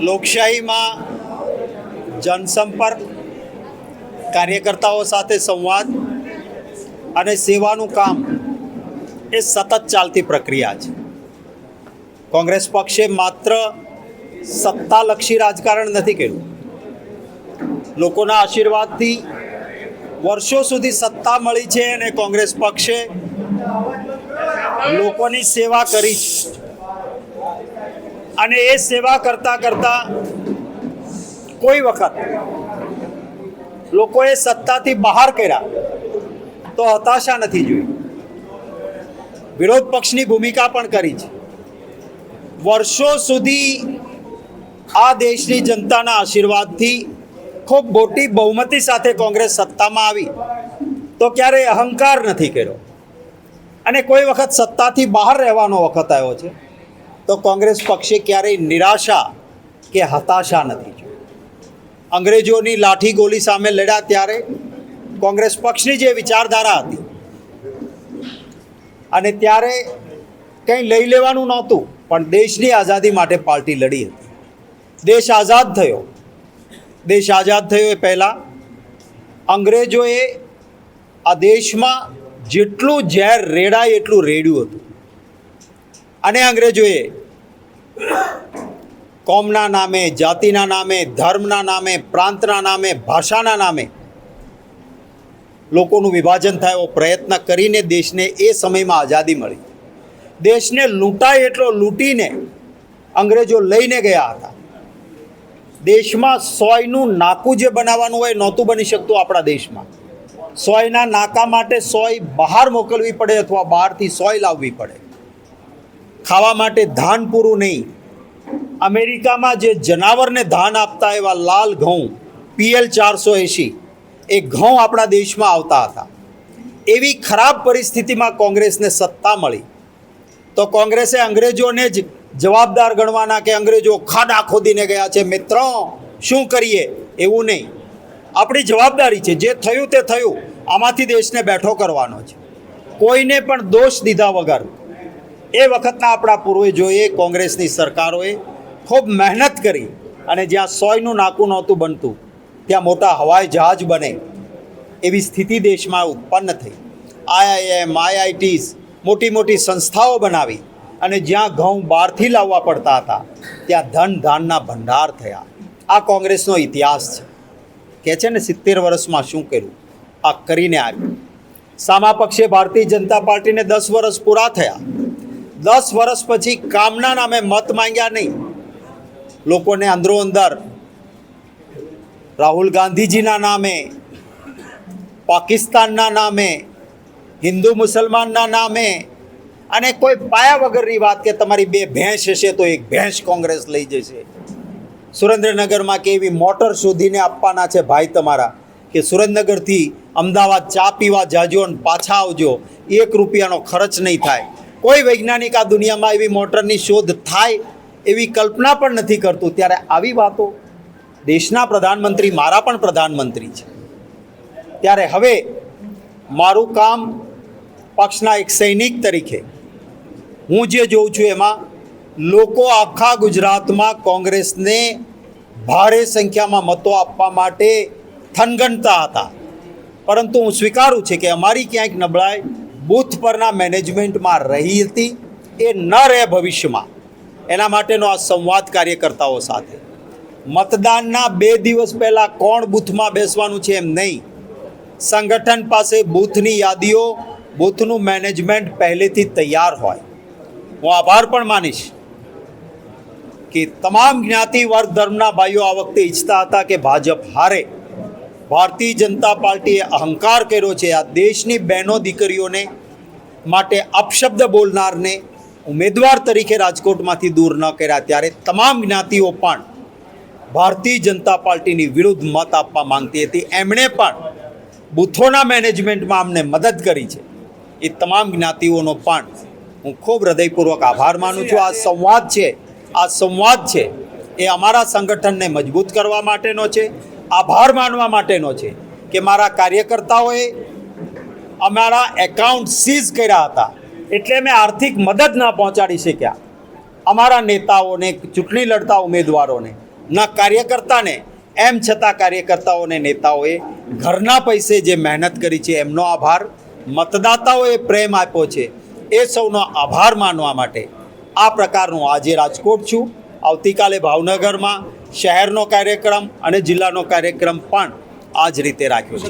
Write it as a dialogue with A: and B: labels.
A: લોકશાહીમાં જનસંપર્ક, કાર્યકર્તાઓ સાથે સંવાદ અને સેવાનું કામ એ સતત ચાલતી પ્રક્રિયા છે. કોંગ્રેસ પક્ષે માત્ર સત્તાલક્ષી રાજકારણ નથી કર્યું. લોકોના આશીર્વાદથી વર્ષો સુધી સત્તા મળી છે અને કોંગ્રેસ પક્ષે લોકોની સેવા કરી છે. અને એ સેવા કરતા કરતા કોઈ વખત લોકોએ સત્તાથી બહાર કર્યા તો હતાશા નથી જોઈ. વિરોધ પક્ષની ભૂમિકા પણ કરી છે. વર્ષો સુધી આ દેશની જનતાના આશીર્વાદથી ખૂબ મોટી બહુમતી સાથે કોંગ્રેસ સત્તામાં આવી. તો ક્યારેય અહંકાર નથી કર્યો. અને કોઈ વખત સત્તાથી બહાર રહેવાનો વખત આવ્યો છે. તો કોંગ્રેસ પક્ષે ક્યારેય નિરાશા કે હતાશા નથી જોઈ. અંગ્રેજોની લાઠી ગોલી સામે લડ્યા ત્યારે કોંગ્રેસ પક્ષની જે વિચારધારા હતી અને ત્યારે કંઈ લઈ લેવાનું નહોતું, પણ દેશની આઝાદી માટે પાર્ટી લડી હતી. દેશ આઝાદ થયો. દેશ આઝાદ થયો એ પહેલાં. અંગ્રેજોએ આ દેશમાં જેટલું ઝેર રેડાય એટલું રેડ્યું હતું. અને અંગ્રેજોએ કોમના નામે, જાતિના નામે, ધર્મના નામે, પ્રાંતના નામે, ભાષાના નામે લોકોનું વિભાજન થાય એવો પ્રયત્ન કરીને દેશને એ સમયમાં આઝાદી મળી. દેશને લૂંટાય એટલો લૂંટીને અંગ્રેજો લઈને ગયા હતા. દેશમાં સોયનું નાકું જે બનાવવાનું હોય નહોતું બની શકતું આપણા દેશમાં. સોયના નાકા માટે સોય બહાર મોકલવી પડે અથવા બહારથી સોય લાવવી પડે. ખાવા માટે ધાન પૂરું નહીં. અમેરિકામાં જે જનાવરને ધાન આપતા એવા લાલ ઘઉં, પીએલ ચારસો એંશી, એ ઘઉં આપણા દેશમાં આવતા હતા. એવી ખરાબ પરિસ્થિતિમાં કોંગ્રેસને સત્તા મળી. તો કોંગ્રેસે અંગ્રેજોને જ જવાબદાર ગણવાના કે અંગ્રેજો ખાડા ખોદીને ગયા છે, મિત્રો, શું કરીએ? એવું નહીં. આપણી જવાબદારી છે, જે થયું તે થયું, આમાંથી દેશને બેઠો કરવાનો છે. કોઈને પણ દોષ દીધા વગર એ વખતના આપણા પૂર્વજોએ, કોંગ્રેસની સરકારોએ ખૂબ મહેનત કરી અને જ્યાં સોયનું નાકું નહોતું બનતું, ત્યાં મોટા હવાઈ જહાજ બને એવી સ્થિતિ દેશમાં ઉત્પન્ન થઈ. આઈઆઈએમ, આઈઆઈટીસ મોટી મોટી સંસ્થાઓ બનાવી અને જ્યાં ઘઉં બહારથી લાવવા પડતા હતા, ત્યાં ધન ધાનના ભંડાર થયા. આ કોંગ્રેસનો ઇતિહાસ છે. કે છે ને સિત્તેર વર્ષમાં શું કર્યું? આ કરીને આવ્યું. સામા પક્ષે ભારતીય જનતા પાર્ટીને દસ વર્ષ પૂરા થયા. દસ વર્ષ પછી કામના નામે મત માંગ્યા નહીં. લોકોને અંદરો અંદર રાહુલ ગાંધીજીના નામે, પાકિસ્તાનના નામે, હિન્દુ મુસલમાનના નામે અને કોઈ પાયા વગરની વાત કે તમારી બે ભેંસ હશે તો એક ભેંસ કોંગ્રેસ લઈ જશે. સુરેન્દ્રનગરમાં કે એવી મોટર શોધીને આપવાના છે ભાઈ તમારા કે સુરેન્દ્રનગરથી અમદાવાદ ચા પીવા જાજો અને પાછા આવજો. એક રૂપિયાનો ખર્ચ નહીં થાય. કોઈ વૈજ્ઞાનિક આ દુનિયામાં એવી મોટરની શોધ થાય એવી કલ્પના પણ નથી કરતું, ત્યારે આવી વાતો દેશના પ્રધાનમંત્રી, મારા પણ પ્રધાનમંત્રી છે. ત્યારે હવે મારું કામ પક્ષના એક સૈનિક તરીકે, હું જે જોઉં છું એમાં લોકો આખા ગુજરાતમાં કોંગ્રેસને ભારે સંખ્યામાં મતો આપવા માટે થનગનતા હતા. પરંતુ હું સ્વીકારું છું કે અમારી ક્યાંક નબળાઈ બૂથ પરના મેનેજમેન્ટમાં રહી હતી. એ ન રહે ભવિષ્યમાં. એના માટેનો આ સંવાદ કાર્યકર્તાઓ સાથે. મતદાનના બે દિવસ પહેલાં કોણ બૂથમાં બેસવાનું છે એમ નહીં. સંગઠન પાસે બૂથની યાદીઓ, બૂથનું મેનેજમેન્ટ પહેલેથી તૈયાર હોય. હું આભાર પણ માનીશ કે તમામ જ્ઞાતિ વર્ગ ધર્મના ભાઈઓ આ વખતે ઈચ્છતા હતા કે ભાજપ હારે. ભારતીય જનતા પાર્ટીએ અહંકાર કર્યો છે. આ દેશની બહેનો દીકરીઓને માટે અપશબ્દ બોલનારને ઉમેદવાર તરીકે રાજકોટમાંથી દૂર ન કર્યા. ત્યારે તમામ જ્ઞાતિઓ પણ ભારતીય જનતા પાર્ટીની વિરુદ્ધ મત આપવા માંગતી હતી. એમણે પણ બૂથોના મેનેજમેન્ટમાં અમને મદદ કરી છે. એ તમામ જ્ઞાતિઓનો પણ હું ખૂબ હૃદયપૂર્વક આભાર માનું છું. આ સંવાદ છે, આ સંવાદ છે એ અમારા સંગઠનને મજબૂત કરવા માટેનો છે. આભાર માનવા માટેનો છે કે મારા કાર્યકર્તાઓએ અમારા એકાઉન્ટ સીઝ કર્યા હતા. એટલે મેં આર્થિક મદદ ના પહોંચાડી શક્યા. અમારા નેતાઓને, ચૂંટણી લડતા ઉમેદવારોને, ના કાર્યકર્તાને, એમ છતાં કાર્યકર્તાઓને, નેતાઓએ ઘરના પૈસે જે મહેનત કરી છે એમનો આભાર, મતદાતાઓએ પ્રેમ આપ્યો છે એ સૌનો આભાર માનવા માટે આ પ્રકારનું આજે રાજકોટ છું. આવતીકાલે ભાવનગરમાં શહેરનો કાર્યક્રમ અને જિલ્લાનો કાર્યક્રમ પણ આ જ રીતે રાખ્યો છે.